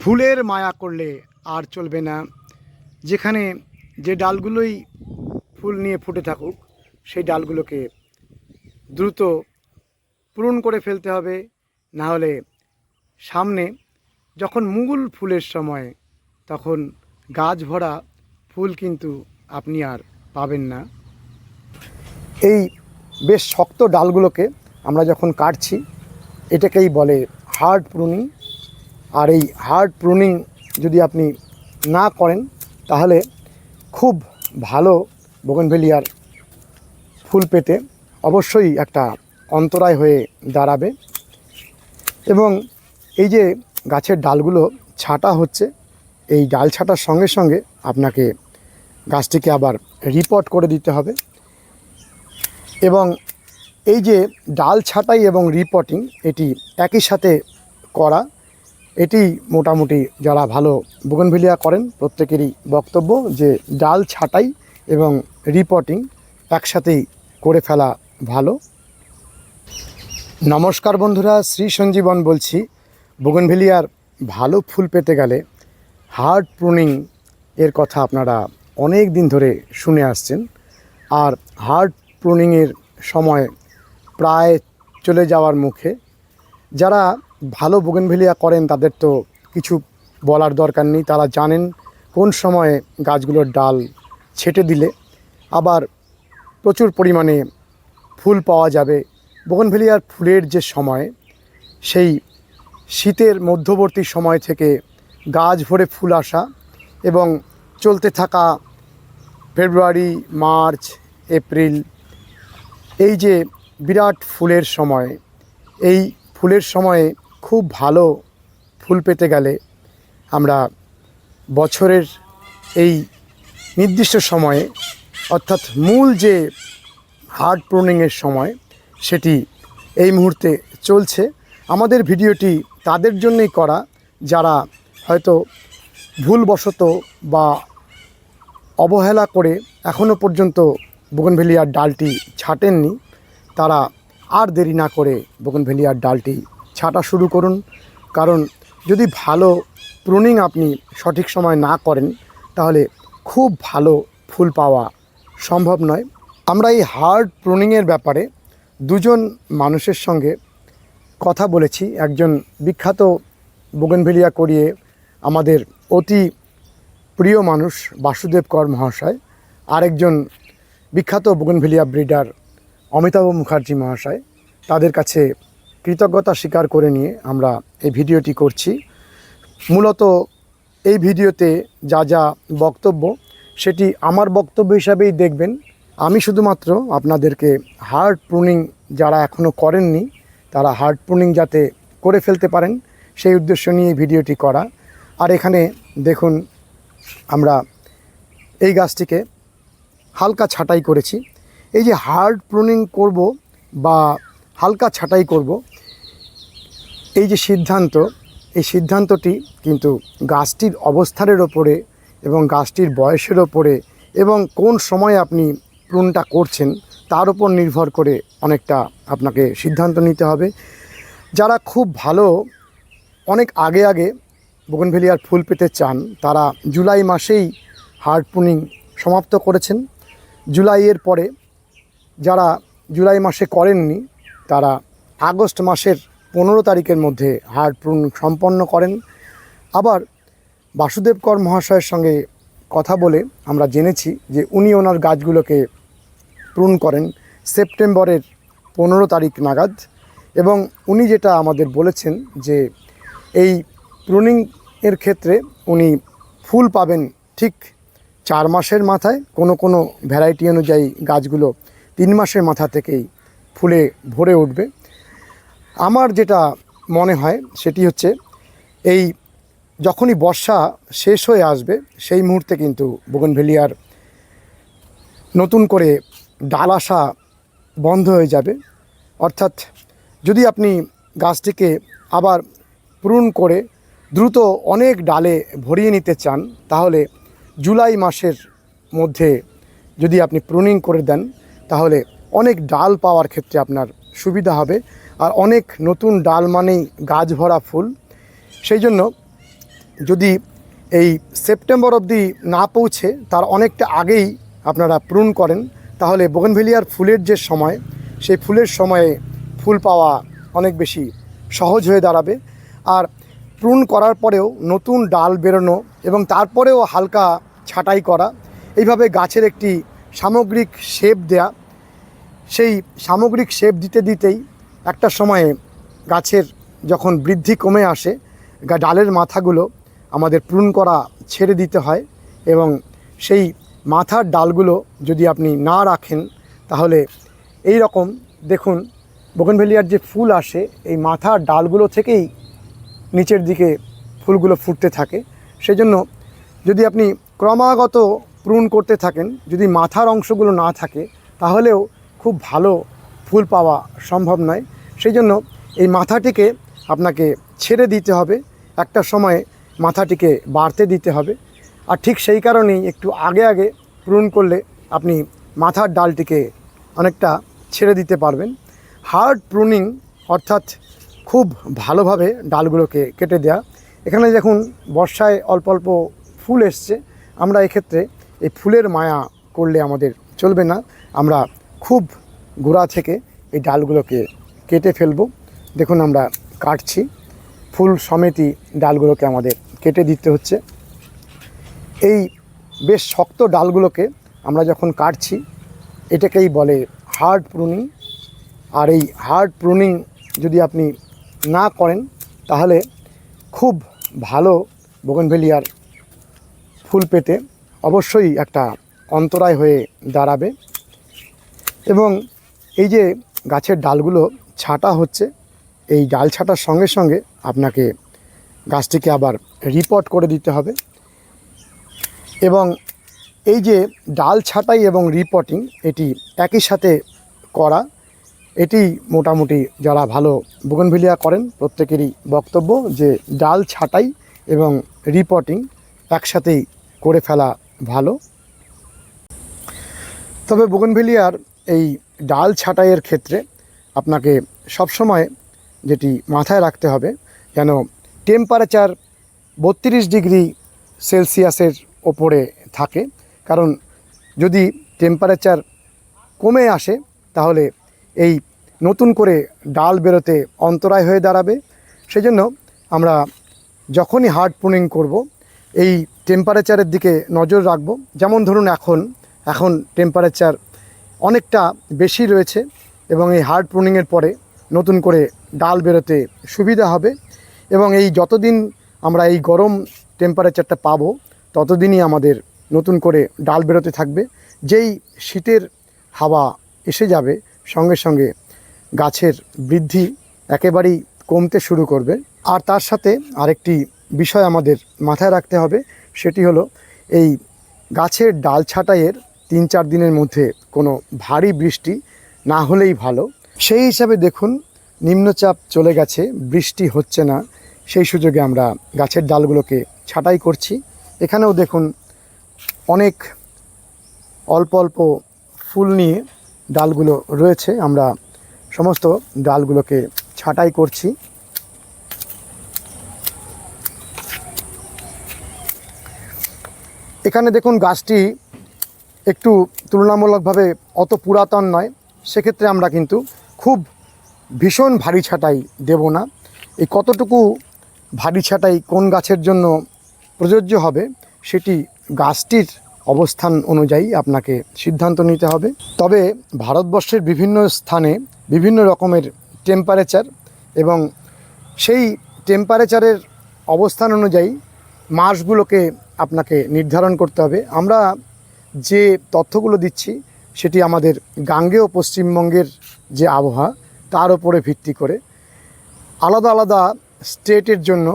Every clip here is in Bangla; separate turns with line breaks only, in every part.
ফুলের মায়া করলে আর চলবে না। যেখানে যে ডালগুলোই ফুল নিয়ে ফুটে থাকুক, সেই ডালগুলোকে দ্রুত পূরণ করে ফেলতে হবে। না হলে সামনে যখন মুগুল ফুলের সময়, তখন গাছ ভরা ফুল কিন্তু আপনি আর পাবেন না। এই বেশ শক্ত ডালগুলোকে আমরা যখন কাটছি, এটাকেই বলে হার্ড প্রুনিং। আর এই হার্ড প্রুনিং যদি আপনি না করেন, তাহলে খুব ভালো বোগনভেলিয়ার ফুল পেতে অবশ্যই একটা অন্তরায় হয়ে দাঁড়াবে। এবং এই যে গাছের ডালগুলো ছাটা হচ্ছে, এই ডাল ছাটার সঙ্গে সঙ্গে আপনাকে গাছটিকে আবার রিপোর্ট করে দিতে হবে। এবং এই যে ডাল ছাঁটাই এবং রিপোর্টিং এটি একই সাথে করা এটি মোটামুটি যারা ভালো বুগনভিলিয়া করেন, প্রত্যেকেরই বক্তব্য যে ডাল ছাঁটাই এবং রিপোর্টিং একসাথেই করে ফেলা ভালো। নমস্কার বন্ধুরা, শ্রী সঞ্জীবন বলছি। বুগনভিলিয়ার ভালো ফুল পেতে গেলে হার্ড প্রুনিং এর কথা আপনারা অনেক দিন ধরে শুনে আসছেন। আর হার্ড প্রুনিংয়ের সময় প্রায় চলে যাওয়ার মুখে যারা ভালো বোগেনভেলিয়া করেন, তাদের তো কিছু বলার দরকার নেই। তারা জানেন কোন সময়ে গাছগুলোর ডাল ছেটে দিলে আবার প্রচুর পরিমাণে ফুল পাওয়া যাবে। বোগেনভেলিয়ার ফুলের যে সময়, সেই শীতের মধ্যবর্তী সময় থেকে গাছ ভরে ফুল আসা এবং চলতে থাকা ফেব্রুয়ারি, মার্চ, এপ্রিল, এই যে বিরাট ফুলের সময়, এই ফুলের সময়ে খুব ভালো ফুল পেতে গেলে আমরা বছরের এই নির্দিষ্ট সময়ে, অর্থাৎ মূল যে হার্ড প্রুনিংয়ের সময়, সেটি এই মুহূর্তে চলছে। আমাদের ভিডিওটি তাদের জন্যই করা, যারা হয়তো ভুলবশত বা অবহেলা করে এখনও পর্যন্ত বোগনভেলিয়ার ডালটি ছাটেননি, তারা আর দেরি না করে বোগনভেলিয়ার ডালটি ছাটা শুরু করুন। কারণ যদি ভালো প্রুনিং আপনি সঠিক সময় না করেন, তাহলে খুব ভালো ফুল পাওয়া সম্ভব নয়। আমরা এই হার্ড প্রুনিংয়ের ব্যাপারে দুজন মানুষের সঙ্গে কথা বলেছি। একজন বিখ্যাত বোগনভেলিয়া করিয়ে আমাদের অতি প্রিয় মানুষ বাসুদেব কর মহাশয়, আরেকজন বিখ্যাত বোগনভেলিয়া ব্রিডার অমিতাভ মুখার্জি মহাশয়, তাদের কাছে কৃতজ্ঞতা স্বীকার করে নিয়ে আমরা এই ভিডিওটি করছি। মূলত এই ভিডিওতে যা যা বক্তব্য, সেটি আমার বক্তব্য হিসাবেই দেখবেন। আমি শুধুমাত্র আপনাদেরকে হার্ড প্রুনিং যারা এখনও করেননি, তারা হার্ড প্রুনিং যাতে করে ফেলতে পারেন, সেই উদ্দেশ্য নিয়ে ভিডিওটি করা। আর এখানে দেখুন, আমরা এই গাছটিকে হালকা ছাঁটাই করেছি। এই যে হার্ড প্রুনিং করব বা হালকা ছাঁটাই করব এই যে সিদ্ধান্ত, এই সিদ্ধান্তটি কিন্তু গাছটির অবস্থানের ওপরে এবং গাছটির বয়সের ওপরে এবং কোন সময় আপনি প্রুনটা করছেন তার উপর নির্ভর করে অনেকটা আপনাকে সিদ্ধান্ত নিতে হবে। যারা খুব ভালো, অনেক আগে আগে বোগনভেলিয়ার ফুল পেতে চান, তারা জুলাই মাসেই হার্ড প্রুনিং সমাপ্ত করেছেন। জুলাইয়ের পরে যারা জুলাই মাসে করেননি, তারা আগস্ট মাসের পনেরো তারিখের মধ্যে প্রুন সম্পন্ন করেন। আবার বাসুদেব কর মহাশয়ের সঙ্গে কথা বলে আমরা জেনেছি যে উনি ওনার গাছগুলোকে প্রুন করেন সেপ্টেম্বরের পনেরো তারিখ নাগাদ এবং উনি যেটা আমাদের বলেছেন যে এই প্রুনিং এর ক্ষেত্রে উনি ফুল পাবেন ঠিক চার মাসের মাথায়, কোনো কোনো ভ্যারাইটি অনুযায়ী গাছগুলো তিন মাসের মাথা থেকেই ফুলে ভরে উঠবে। আমার যেটা মনে হয় সেটি হচ্ছে এই যখনই বর্ষা শেষ হয়ে আসবে, সেই মুহূর্তে কিন্তু বোগনভেলিয়ার নতুন করে ডাল আসা বন্ধ হয়ে যাবে। অর্থাৎ যদি আপনি গাছটিকে আবার পূরণ করে দ্রুত অনেক ডালে ভরিয়ে নিতে চান, তাহলে জুলাই মাসের মধ্যে যদি আপনি প্রুনিং করে দেন, তাহলে অনেক ডাল পাওয়ার ক্ষেত্রে আপনার সুবিধা হবে। আর অনেক নতুন ডাল মানেই গাছ ভরা ফুল। সেই জন্য যদি এই সেপ্টেম্বর অবধি না পৌঁছে, তার অনেকটা আগেই আপনারা প্রুন করেন, তাহলে বোগনভেলিয়ার ফুলের যে সময়, সেই ফুলের সময়ে ফুল পাওয়া অনেক বেশি সহজ হয়ে দাঁড়াবে। আর প্রুন করার পরেও নতুন ডাল বেরোনো এবং তারপরেও হালকা ছাঁটাই করা, এইভাবে গাছের একটি সামগ্রিক শেপ দেয়া, সেই সামগ্রিক শেপ দিতে দিতেই একটা সময়ে গাছের যখন বৃদ্ধি কমে আসে ডালের মাথাগুলো আমাদের পূরণ করা ছেড়ে দিতে হয় এবং সেই মাথার ডালগুলো যদি আপনি না রাখেন, তাহলে এই রকম দেখুন, বোগনভেলিয়ার যে ফুল আসে, এই মাথার ডালগুলো থেকেই নিচের দিকে ফুলগুলো ফুটতে থাকে। সেজন্য যদি আপনি ক্রমাগত প্রুন করতে থাকেন, যদি মাথার অংশগুলো না থাকে, তাহলেও খুব ভালো ফুল পাওয়া সম্ভব নয়। সেই জন্য এই মাথাটিকে আপনাকে ছেড়ে দিতে হবে। একটা সময়ে মাথাটিকে বাড়তে দিতে হবে। আর ঠিক সেই কারণেই একটু আগে আগে প্রুন করলে আপনি মাথার ডালটিকে অনেকটা ছেড়ে দিতে পারবেন। হার্ড প্রুনিং অর্থাৎ খুব ভালোভাবে ডালগুলোকে কেটে দেয়া। এখানে দেখুন বর্ষায় অল্প অল্প ফুল এসছে। আমরা এক্ষেত্রে এই ফুলের মায়া করলে আমাদের চলবে না। আমরা খুব গোড়া থেকে এই ডালগুলোকে কেটে ফেলব। দেখুন আমরা কাটছি। ফুল সমেতই ডালগুলোকে আমাদের কেটে দিতে হচ্ছে। এই বেশ শক্ত ডালগুলোকে আমরা যখন কাটছি, এটাকেই বলে হার্ড প্রুনিং। আর এই হার্ড প্রুনিং যদি আপনি না করেন, তাহলে খুব ভালো বোগনভেলিয়ার ফুল পেতে অবশ্যই একটা অন্তরায় হয়ে দাঁড়াবে। এবং এই যে গাছের ডালগুলো ছাটা হচ্ছে। এই ডাল ছাটার সঙ্গে সঙ্গে আপনাকে গাছটিকে আবার রিপোর্ট করে দিতে হবে। এবং এই যে ডাল ছাঁটাই এবং রিপোর্টিং এটি একই সাথে করা। এটি মোটামুটি যারা ভালো বুগনভিলিয়া করেন, প্রত্যেকেরই বক্তব্য যে ডাল ছাঁটাই এবং রিপোর্টিং একসাথেই করে ফেলা ভালো। তবে বুগনভিলিয়ার এই ডাল ছাঁটাইয়ের ক্ষেত্রে আপনাকে সবসময় যেটি মাথায় রাখতে হবে, যেন টেম্পারেচার বত্রিশ ডিগ্রি সেলসিয়াসের ওপরে থাকে। কারণ যদি টেম্পারেচার কমে আসে, তাহলে এই নতুন করে ডাল বেরোতে অন্তরায় হয়ে দাঁড়াবে। সেজন্য আমরা যখনই হার্ড প্রুনিং করব, এই টেম্পারেচারের দিকে নজর রাখব। যেমন ধরুন এখন এখন টেম্পারেচার অনেকটা বেশি রয়েছে এবং এই হার্ড প্রুনিংয়ের পরে নতুন করে ডাল বেরোতে সুবিধা হবে এবং এই যতদিন আমরা এই গরম টেম্পারেচারটা পাবো, ততদিনই আমাদের নতুন করে ডাল বেরোতে থাকবে। যেই শীতের হাওয়া এসে যাবে, সঙ্গে সঙ্গে গাছের বৃদ্ধি একেবারেই কমতে শুরু করবে। আর তার সাথে আরেকটি বিষয় আমাদের মাথায় রাখতে হবে, সেটি হলো এই গাছের ডাল ছাঁটাইয়ের তিন চার দিনের মধ্যে কোনো ভারী বৃষ্টি না হলেই ভালো। সেই হিসাবে দেখুন, নিম্নচাপ চলে গেছে, বৃষ্টি হচ্ছে না। সেই সুযোগে আমরা গাছের ডালগুলোকে ছাঁটাই করছি। এখানেও দেখুন, অনেক অল্প অল্প ফুল নিয়ে ডালগুলো রয়েছে। আমরা সমস্ত ডালগুলোকে ছাঁটাই করছি। এখানে দেখুন, গাছটি একটু তুলনামূলকভাবে অত পুরাতন নয়। সেক্ষেত্রে আমরা কিন্তু খুব ভীষণ ভারী ছাঁটাই দেব না। এই কতটুকু ভারী ছাঁটাই কোন গাছের জন্য প্রযোজ্য হবে, সেটি গাছটির অবস্থান অনুযায়ী আপনাকে সিদ্ধান্ত নিতে হবে। তবে ভারতবর্ষের বিভিন্ন স্থানে বিভিন্ন রকমের টেম্পারেচার এবং সেই টেম্পারেচারের অবস্থান অনুযায়ী মাসগুলোকে আপনাকে নির্ধারণ করতে হবে। আমরা যে তথ্যগুলো দিচ্ছি, সেটি আমাদের গাঙ্গেয় পশ্চিমবঙ্গের যে আবহাওয়া, তার উপরে ভিত্তি করে আলাদা আলাদা স্টেটের জন্য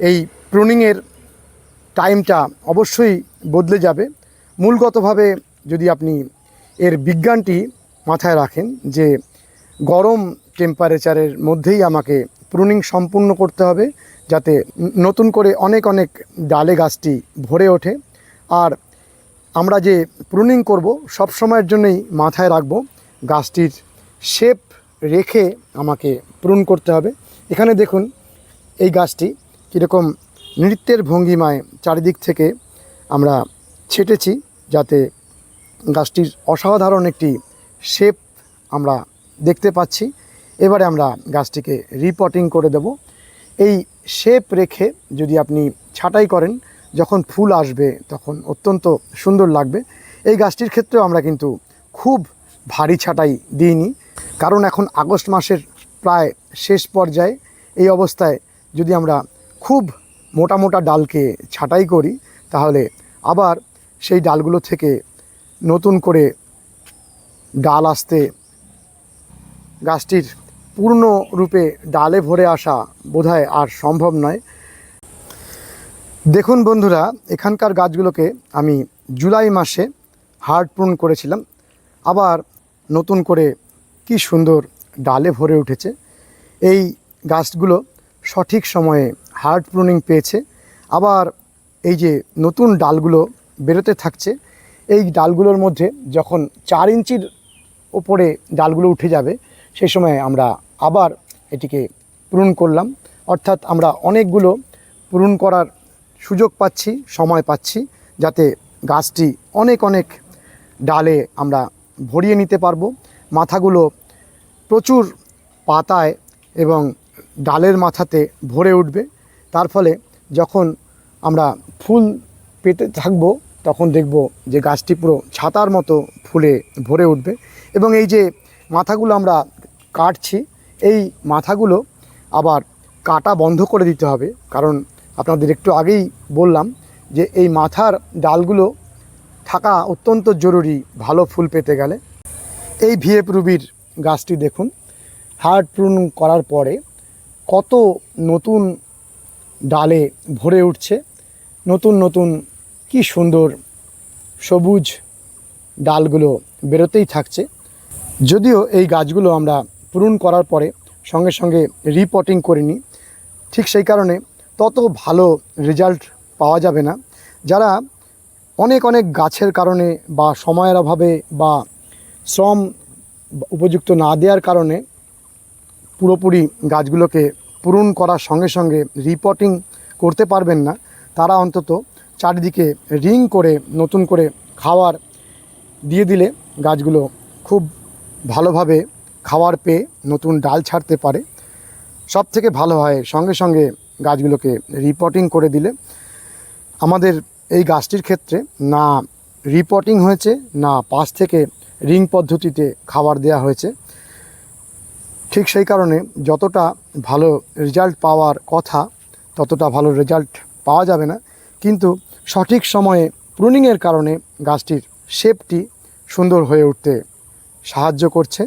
এই প্রুনিংয়ের টাইমটা অবশ্যই বদলে যাবে। মূলগতভাবে যদি আপনি এর বিজ্ঞানটি মাথায় রাখেন যে গরম টেম্পারেচারের মধ্যেই আমাকে প্রুনিং সম্পূর্ণ করতে হবে, যাতে নতুন করে অনেক অনেক ডালে গাছটি ভরে ওঠে। আর আমরা যে প্রুনিং করব, সব সময়ের জন্যই মাথায় রাখব, গাছটির শেপ রেখে আমাকে প্রুন করতে হবে। এখানে দেখুন, এই গাছটি কীরকম নৃত্যের ভঙ্গিমায় চারিদিক থেকে আমরা ছেটেছি যাতে গাছটির অসাধারণ একটি শেপ আমরা দেখতে পাচ্ছি। এবারে আমরা গাছটিকে রিপটিং করে দেব। এই শেপ রেখে যদি আপনি ছাঁটাই করেন যখন ফুল আসবে তখন অত্যন্ত সুন্দর লাগবে। এই গাছটির ক্ষেত্রেও আমরা কিন্তু খুব ভারী ছাঁটাই দিইনি। কারণ এখন আগস্ট মাসের প্রায় শেষ পর্যায়ে এই অবস্থায় যদি আমরা খুব মোটা মোটা ডালকে ছাঁটাই করি, তাহলে আবার সেই ডালগুলো থেকে নতুন করে ডাল আসতে গাছটির পূর্ণরূপে ডালে ভরে আসা বোধহয় আর সম্ভব নয়। দেখুন বন্ধুরা, এখানকার গাছগুলোকে আমি জুলাই মাসে হার্ড প্রুন করেছিলাম। আবার নতুন করে কি সুন্দর ডালে ভরে উঠেছে। এই গাছগুলো সঠিক সময়ে হার্ড প্রুনিং পেয়েছে। আবার এই যে নতুন ডালগুলো বেরোতে থাকছে, এই ডালগুলোর মধ্যে যখন চার ইঞ্চির ওপরে ডালগুলো উঠে যাবে সেই সময় আমরা আবার এটিকে পূরণ করলাম। অর্থাৎ আমরা অনেকগুলো পূরণ করার সুযোগ পাচ্ছি, সময় পাচ্ছি, যাতে গাছটি অনেক অনেক ডালে আমরা ভরিয়ে নিতে পারব। মাথাগুলো প্রচুর পাতায় এবং ডালের মাথাতে ভরে উঠবে। তার ফলে যখন আমরা ফুল পেতে থাকব, তখন দেখব যে গাছটি পুরো ছাতার মতো ফুলে ভরে উঠবে। এবং এই যে মাথাগুলো আমরা কাটছি, এই মাথাগুলো আবার কাটা বন্ধ করে দিতে হবে। কারণ আপনাদের একটু আগেই বললাম যে এই মাথার ডালগুলো থাকা অত্যন্ত জরুরি ভালো ফুল পেতে গেলে। এই ভিএফ রুবির গাছটি দেখুন হার্ড প্রুন করার পরে কত নতুন ডালে ভরে উঠছে, নতুন নতুন কি সুন্দর সবুজ ডালগুলো বেরোতেই থাকছে। যদিও এই গাছগুলো আমরা পূরণ করার পরে সঙ্গে সঙ্গে রিপোর্টিং করিনি, ঠিক সেই কারণে তত ভালো রেজাল্ট পাওয়া যাবে না। যারা অনেক অনেক গাছের কারণে বা সময়ের অভাবে বা শ্রম উপযুক্ত না দেওয়ার কারণে পুরোপুরি গাছগুলোকে পূরণ করার সঙ্গে সঙ্গে রিপোর্টিং করতে পারবেন না। তারা অন্তত চারিদিকে রিং করে, নতুন করে খাওয়ার দিয়ে দিলে গাছগুলো খুব ভালোভাবে খাওয়ার পেয়ে নতুন ডাল ছাড়তে পারে। সব থেকে ভালো হয় সঙ্গে সঙ্গে গাছগুলোকে রিপোর্টিং করে দিলে। আমাদের এই গাছটির ক্ষেত্রে না রিপোর্টিং হয়েছে, না পাশ থেকে রিং পদ্ধতিতে খাবার দেওয়া হয়েছে। ঠিক সেই কারণে যতটা ভালো রেজাল্ট পাওয়ার কথা, ততটা ভালো রেজাল্ট পাওয়া যাবে না। কিন্তু সঠিক সময়ে প্রুনিংয়ের কারণে গাছটির শেপটি সুন্দর হয়ে উঠতে সাহায্য করছে।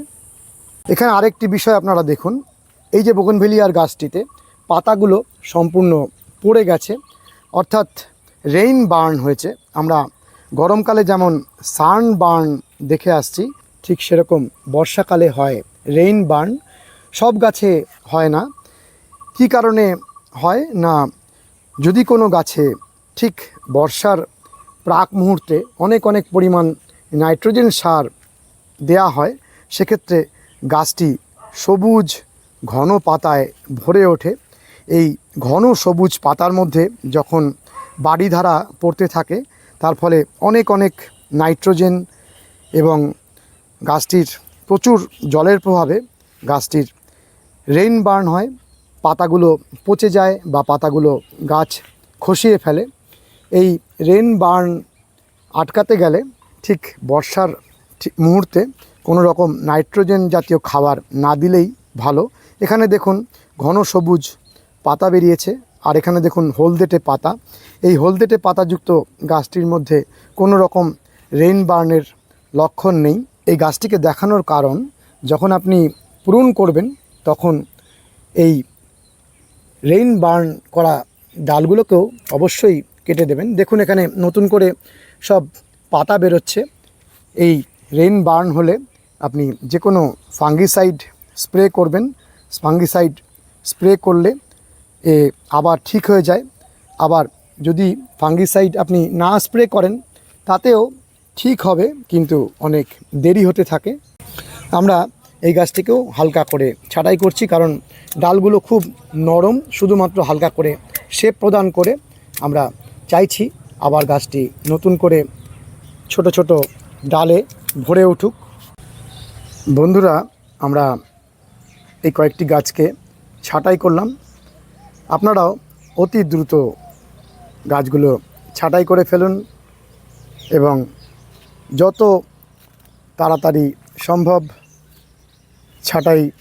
এখানে আরেকটি বিষয় আপনারা দেখুন। এই যে বোগনভেলিয়ার গাছটিতে পাতাগুলো সম্পূর্ণ পড়ে গেছে। অর্থাৎ রেইন বার্ন হয়েছে। আমরা গরমকালে যেমন সান বার্ন দেখে আসছি, ঠিক সেরকম বর্ষাকালে হয় রেইন বার্ন সব গাছে হয় না। কি কারণে হয় না? যদি কোনো গাছে ঠিক বর্ষার প্রাক মুহূর্তে অনেক অনেক পরিমাণ নাইট্রোজেন সার দেয়া হয়, সেক্ষেত্রে গাছটি সবুজ ঘন পাতায় ভরে ওঠে। এই ঘন সবুজ পাতার মধ্যে যখন বাড়িধারা পড়তে থাকে, তার ফলে অনেক অনেক নাইট্রোজেন এবং গাছটির প্রচুর জলের প্রভাবে গাছটির রেইন বার্ন হয়, পাতাগুলো পচে যায় বা পাতাগুলো গাছ খসিয়ে ফেলে। এই রেন বার্ন আটকাতে গেলে ঠিক বর্ষার মুহূর্তে কোনো রকম নাইট্রোজেন জাতীয় খাবার না দিলেই ভালো। এখানে দেখুন, ঘন সবুজ পাতা বেরিয়েছে। আর এখানে দেখুন হলদেটে পাতা। এই হলদেটে পাতাযুক্ত গাছটির মধ্যে কোনো রকম রেইন বার্নের লক্ষণ নেই। এই গাছটিকে দেখানোর কারণ, যখন আপনি পূরণ করবেন, তখন এই রেইন বার্ন করা ডালগুলোকেও অবশ্যই কেটে দেবেন। দেখুন এখানে নতুন করে সব পাতা বেরোচ্ছে। এই রেইন বার্ন হলে আপনি যে কোনো ফাঙ্গিসাইড স্প্রে করবেন। ফাঙ্গিসাইড স্প্রে করলে আবার ঠিক হয়ে যায়। আবার যদি ফাঙ্গিসাইড আপনি না স্প্রে করেন, তাতেও ঠিক হবে, কিন্তু অনেক দেরি হতে থাকে। আমরা এই গাছটিকেও হালকা করে ছাঁটাই করছি, কারণ ডালগুলো খুব নরম, শুধুমাত্র হালকা করে শেপ প্রদান করে আমরা চাইছি আবার গাছটি নতুন করে ছোট ছোট ডালে ভরে উঠুক। বন্ধুরা, আমরা এই কয়েকটি গাছকে ছাঁটাই করলাম। আপনারাও অতি দ্রুত গাছগুলো ছাঁটাই করে ফেলুন এবং যত তাড়াতাড়ি সম্ভব ছাঁটাই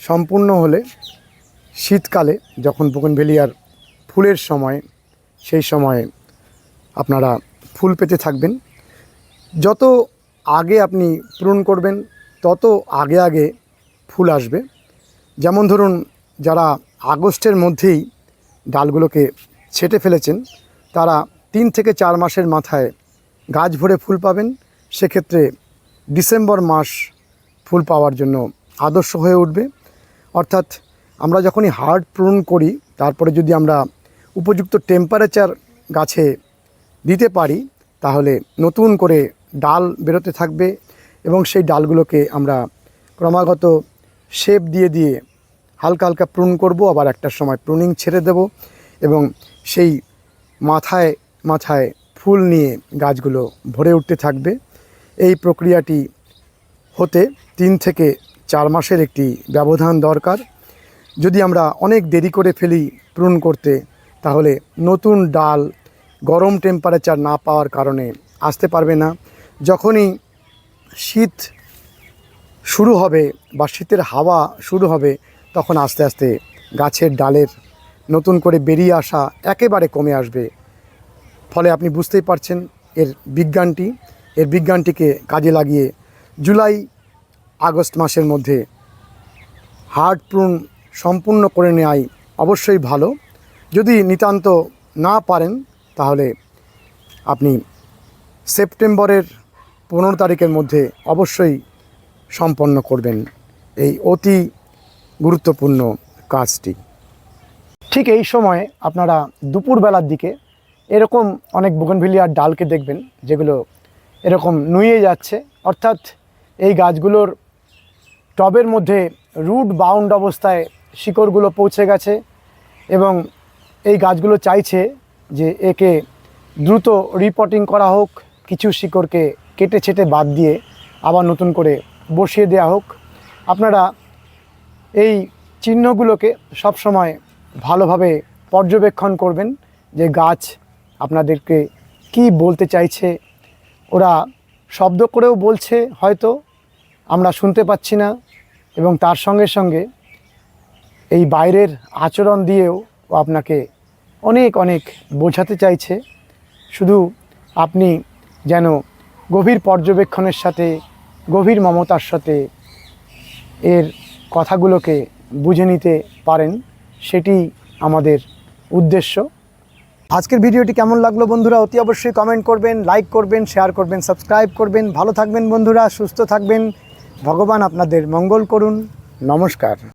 সম্পূর্ণ হলে শীতকালে যখন বোগনভেলিয়ার ফুলের সময়, সেই সময়ে আপনারা ফুল পেতে থাকবেন। যত আগে আপনি পূরণ করবেন, তত আগে আগে ফুল আসবে। যেমন ধরুন, যারা আগস্টের মধ্যেই ডালগুলোকে ছেটে ফেলেছেন, তারা তিন থেকে চার মাসের মাথায় গাছ ভরে ফুল পাবেন। সেক্ষেত্রে ডিসেম্বর মাস ফুল পাওয়ার জন্য আদর্শ হয়ে উঠবে। অর্থাৎ আমরা যখনই হার্ড পূরণ করি, তারপরে যদি আমরা উপযুক্ত টেম্পারেচার গাছে দিতে পারি, তাহলে নতুন করে ডাল বেরোতে থাকবে এবং সেই ডালগুলোকে আমরা ক্রমাগত শেপ দিয়ে দিয়ে হালকা হালকা প্রুন করব, আবার একটা সময় প্রুনিং ছেড়ে দেব এবং সেই মাথায় মাথায় ফুল নিয়ে গাছগুলো ভরে উঠতে থাকবে। এই প্রক্রিয়াটি হতে তিন থেকে চার মাসের একটি ব্যবধান দরকার। যদি আমরা অনেক দেরি করে ফেলি প্রুন করতে, তাহলে নতুন ডাল গরম টেম্পারেচার না পাওয়ার কারণে আসতে পারবে না। যখনই শীত শুরু হবে বা শীতের হাওয়া শুরু হবে তখন আস্তে আস্তে গাছের ডালের নতুন করে বেরিয়ে আসা একেবারে কমে আসবে। ফলে আপনি বুঝতেই পারছেন এর বিজ্ঞানটি, এর বিজ্ঞানটিকে কাজে লাগিয়ে জুলাই, আগস্ট মাসের মধ্যে হার্ড প্রুন সম্পূর্ণ করে নেওয়াই অবশ্যই ভালো। যদি নিতান্ত না পারেন, তাহলে আপনি সেপ্টেম্বরের পনেরো তারিখের মধ্যে অবশ্যই সম্পন্ন করবেন। এই অতি গুরুত্বপূর্ণ কাজটি। ঠিক এই সময়ে আপনারা দুপুরবেলার দিকে এরকম অনেক বুগনভিলিয়ার ডালকে দেখবেন, যেগুলো এরকম নুয়ে যাচ্ছে। অর্থাৎ এই গাছগুলোর টবের মধ্যে রুট বাউন্ড অবস্থায় শিকড়গুলো পৌঁছে গেছে এবং এই গাছগুলো চাইছে যে একে দ্রুত রিপোর্টিং করা হোক, কিছু শিকড়কে কেটে ছেটে বাদ দিয়ে আবার নতুন করে বসিয়ে দেওয়া হোক। আপনারা এই চিহ্নগুলোকে সবসময় ভালোভাবে পর্যবেক্ষণ করবেন যে গাছ আপনাদেরকে কি বলতে চাইছে। ওরা শব্দ করেও বলছে হয়তো, আমরা শুনতে পাচ্ছি না এবং তার সঙ্গে সঙ্গে এই বাইরের আচরণ দিয়েও আপনাকে অনেক অনেক বোঝাতে চাইছে। শুধু আপনি যেন গভীর পর্যবেক্ষণের সাথে, গভীর মমতার সাথে এর কথাগুলোকে বুঝে নিতে পারেন সেটি আমাদের উদ্দেশ্য। আজকের ভিডিওটি কেমন লাগল বন্ধুরা? অতি অবশ্যই কমেন্ট করবেন লাইক করবেন শেয়ার করবেন সাবস্ক্রাইব করবেন। ভালো থাকবেন বন্ধুরা, সুস্থ থাকবেন। ভগবান আপনাদের মঙ্গল করুন। নমস্কার।